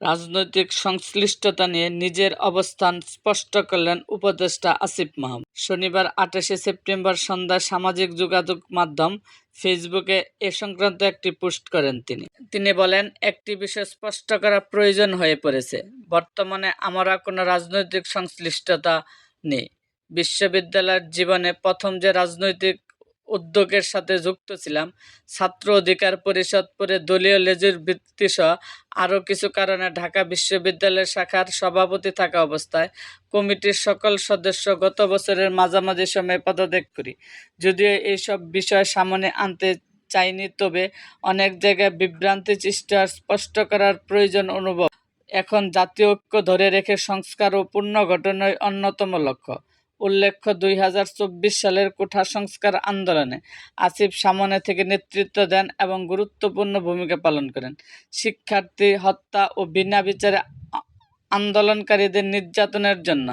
রাজনৈতিক সংশ্লিষ্টতা নিয়ে নিজের অবস্থান স্পষ্ট করলেন উপদেষ্টা আসিফ মাহমুদ। শনিবার আঠাশে সেপ্টেম্বর সন্ধ্যায় সামাজিক যোগাযোগ মাধ্যম ফেসবুকে এ সংক্রান্ত একটি পোস্ট করেন তিনি। তিনি বলেন, একটি বিষয় স্পষ্ট করা প্রয়োজন হয়ে পড়েছে। বর্তমানে আমরা কোনো রাজনৈতিক সংশ্লিষ্টতা নেই। বিশ্ববিদ্যালয়ের জীবনে প্রথম যে রাজনৈতিক উদ্যোগের সাথে যুক্ত ছিলাম। ছাত্র অধিকার পরিষদ পরে দলীয় লেজুর ভিত্তিসহ আরও কিছু কারণে ঢাকা বিশ্ববিদ্যালয় শাখার সভাপতি থাকা অবস্থায় কমিটির সকল সদস্য গত বছরের মাঝামাঝি সময়ে পদত্যাগ করি। যদিও এইসব বিষয় সামনে আনতে চাইনি, তবে অনেক জায়গায় বিভ্রান্তি সৃষ্টি স্পষ্ট করার প্রয়োজন অনুভব। এখন জাতীয় ঐক্য ধরে রেখে সংস্কার ও পুনর্গঠনই অন্যতম লক্ষ্য। উল্লেখ্য দুই হাজার চব্বিশ সালের কোঠা সংস্কার আন্দোলনে আসিফ সামনে থেকে নেতৃত্ব দেন এবং গুরুত্বপূর্ণ ভূমিকা পালন করেন। শিক্ষার্থী হত্যা ও বিনা বিচারে আন্দোলনকারীদের নির্যাতনের জন্য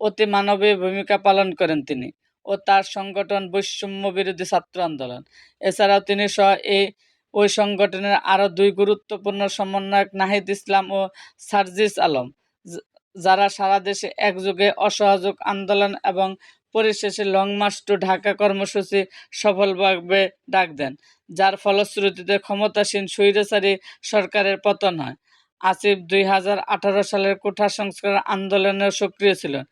অতি মানবীয় ভূমিকা পালন করেন তিনি ও তার সংগঠন বৈষম্য বিরোধী ছাত্র আন্দোলন। এছাড়াও তিনি সহ এই ওই সংগঠনের আরও দুই গুরুত্বপূর্ণ সমন্বয়ক নাহিদ ইসলাম ও সার্জিস আলম। যারা সারা দেশে একযোগে অসহযোগ আন্দোলন এবং পরিশেষে লং মার্চ টু ঢাকা কর্মসূচি সফলভাবে ডাক দেন, যার ফলশ্রুতিতে ক্ষমতাসীন স্বৈরাচারী সরকারের পতন হয়। আসিফ দুই হাজার আঠারো সালের কোঠা সংস্কার আন্দোলনেও সক্রিয় ছিলেন।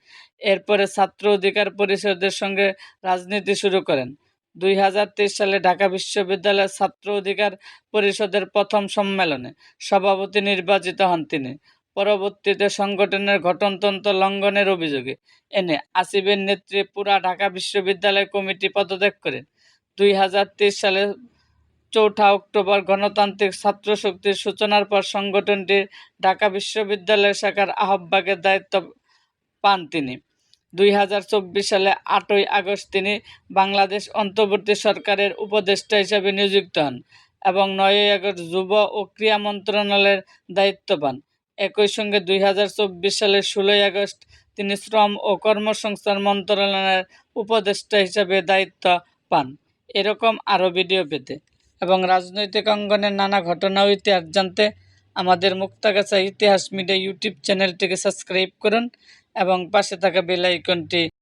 এরপরে ছাত্র অধিকার পরিষদের সঙ্গে রাজনীতি শুরু করেন। দুই হাজার তেইশ সালে ঢাকা বিশ্ববিদ্যালয়ের ছাত্র অধিকার পরিষদের প্রথম সম্মেলনে সভাপতি নির্বাচিত হন তিনি। পরবর্তীতে সংগঠনের গঠনতন্ত্র লঙ্ঘনের অভিযোগে এনে আসিফের নেতৃত্বে পুরা ঢাকা বিশ্ববিদ্যালয় কমিটি পদত্যাগ করেন। দুই হাজার তেইশ সালে চৌঠা অক্টোবর গণতান্ত্রিক ছাত্র শক্তির সূচনার পর সংগঠনটির ঢাকা বিশ্ববিদ্যালয় শাখার আহ্বায়কের দায়িত্ব পান তিনি। দুই হাজার চব্বিশ সালে আটই আগস্ট তিনি বাংলাদেশ অন্তর্বর্তী সরকারের উপদেষ্টা হিসেবে নিযুক্ত হন এবং নয়ই আগস্ট যুব ও ক্রীড়া মন্ত্রণালয়ের দায়িত্ব পান। একই সঙ্গে দুই হাজার চব্বিশ সালের ষোলোই আগস্ট তিনি শ্রম ও কর্মসংস্থান মন্ত্রণালয়ের উপদেষ্টা হিসেবে দায়িত্ব পান। এরকম আরও ভিডিও পেতে এবং রাজনৈতিক অঙ্গনের নানা ঘটনা ও ইতিহাস জানতে আমাদের মুক্তাগাছা ইতিহাস মিডিয়া ইউটিউব চ্যানেলটিকে সাবস্ক্রাইব করুন এবং পাশে থাকা বেল আইকনটি